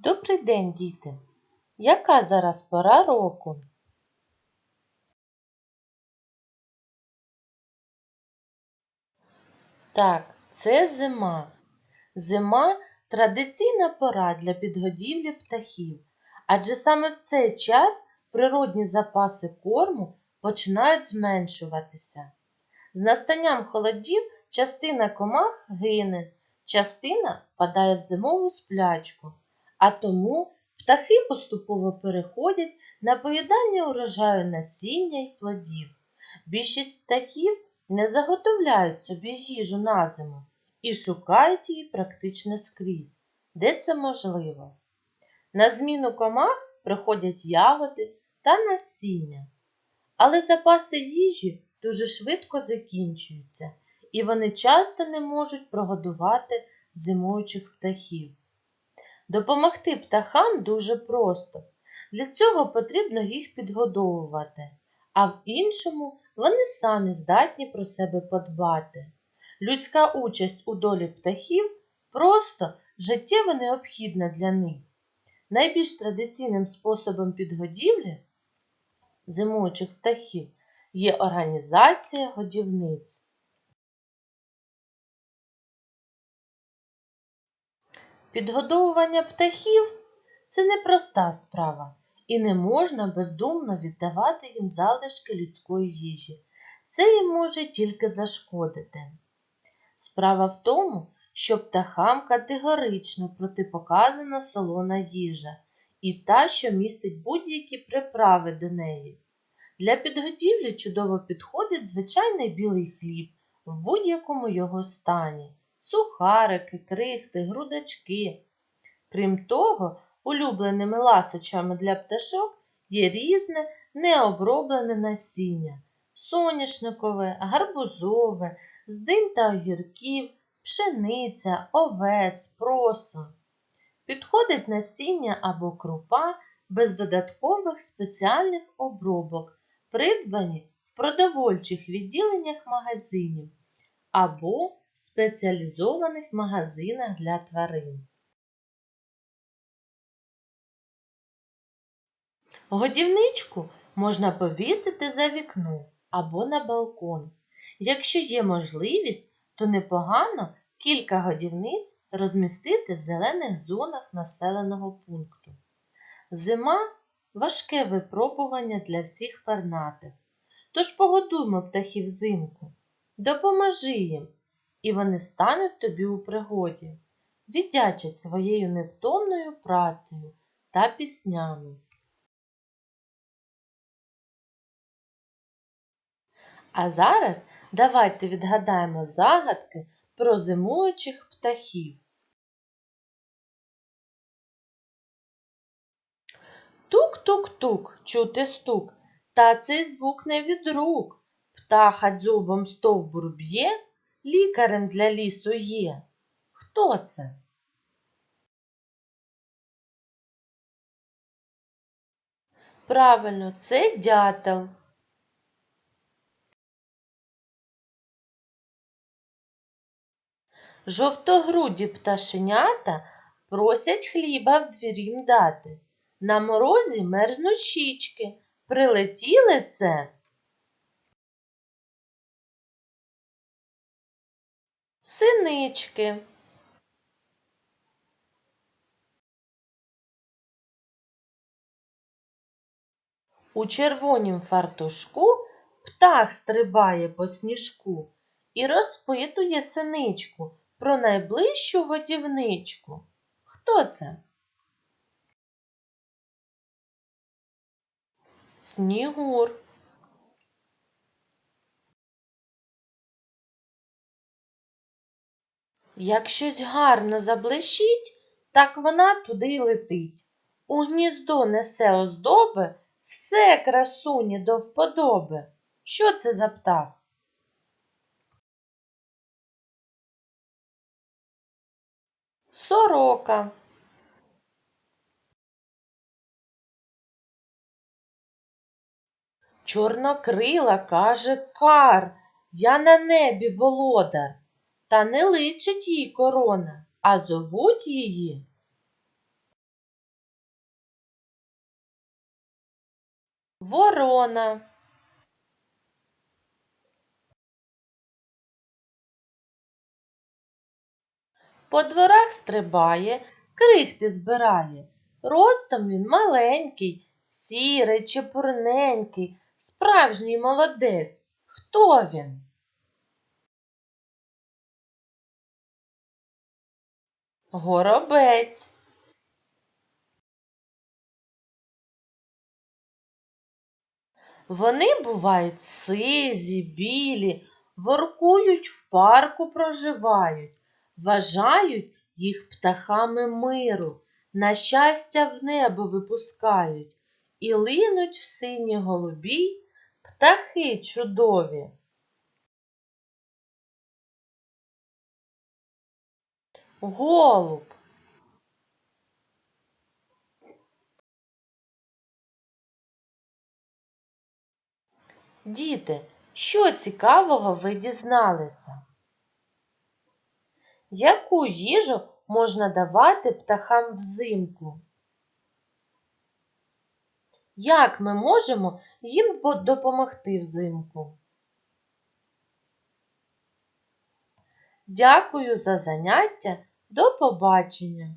Добрий день, діти! Яка зараз пора року? Так, це зима. Зима традиційна пора для підгодівлі птахів, адже саме в цей час природні запаси корму починають зменшуватися. З настанням холодів частина комах гине, частина впадає в зимову сплячку, а тому птахи поступово переходять на поїдання урожаю насіння й плодів. Більшість птахів не заготовляють собі їжу на зиму і шукають її практично скрізь, де це можливо. На зміну комах приходять ягоди та насіння. Але запаси їжі дуже швидко закінчуються, і вони часто не можуть прогодувати зимуючих птахів. Допомогти птахам дуже просто. Для цього потрібно їх підгодовувати, а в іншому вони самі здатні про себе подбати. Людська участь у долі птахів просто життєво необхідна для них. Найбільш традиційним способом підгодівлі зимуючих птахів є організація годівниць. Підгодовування птахів це непроста справа, і не можна бездумно віддавати їм залишки людської їжі. Це їм може тільки зашкодити. Справа в тому, що птахам категорично протипоказана солона їжа і та, що містить будь-які приправи до неї. Для підготівлі чудово підходить звичайний білий хліб в будь-якому його стані, сухарики, крихти, грудочки. Крім того, улюбленими ласощами для пташок є різне необроблене насіння соняшникове, гарбузове, з динь та огірків, пшениця, овес, просо. Підходить насіння або крупа без додаткових спеціальних обробок, придбані в продовольчих відділеннях магазинів або спеціалізованих магазинах для тварин. Годівничку можна повісити за вікно або на балкон. Якщо є можливість, то непогано кілька годівниць розмістити в зелених зонах населеного пункту. Зима важке випробування для всіх пернатих. Тож погодуймо птахів взимку, допоможи їм, і вони стануть тобі у пригоді, віддячать своєю невтомною працею та піснями. А зараз давайте відгадаємо загадки про зимуючих птахів. Тук-тук-тук, чути стук, та цей звук не від рук. Птаха дзьобом стовбур б'є, лікарем для лісу є. Хто це? Правильно, це дятел. Жовтогруді пташенята просять хліба в двірім дати. На морозі мерзнуть щічки. Прилетіли це. Синички. У червонім фартушку птах стрибає по сніжку і розпитує синичку про найближчу годівничку. Хто це? Снігур. Як щось гарно заблищить, так вона туди й летить. У гніздо несе оздоби, все красуні до вподоби. Що це за птах? Сорока. Чорнокрила каже кар, я на небі володар, та не личить їй корона, а зовуть її. Ворона. По дворах стрибає, крихти збирає. Ростом він маленький, сірий, чепурненький, справжній молодець. Хто він? Горобець. Вони бувають сизі, білі, воркують в парку проживають, вважають їх птахами миру, на щастя в небо випускають, і линуть в сині голубій птахи чудові. Голуб. Діти, що цікавого ви дізналися? Яку їжу можна давати птахам взимку? Як ми можемо їм допомогти взимку? Дякую за заняття. До побачення!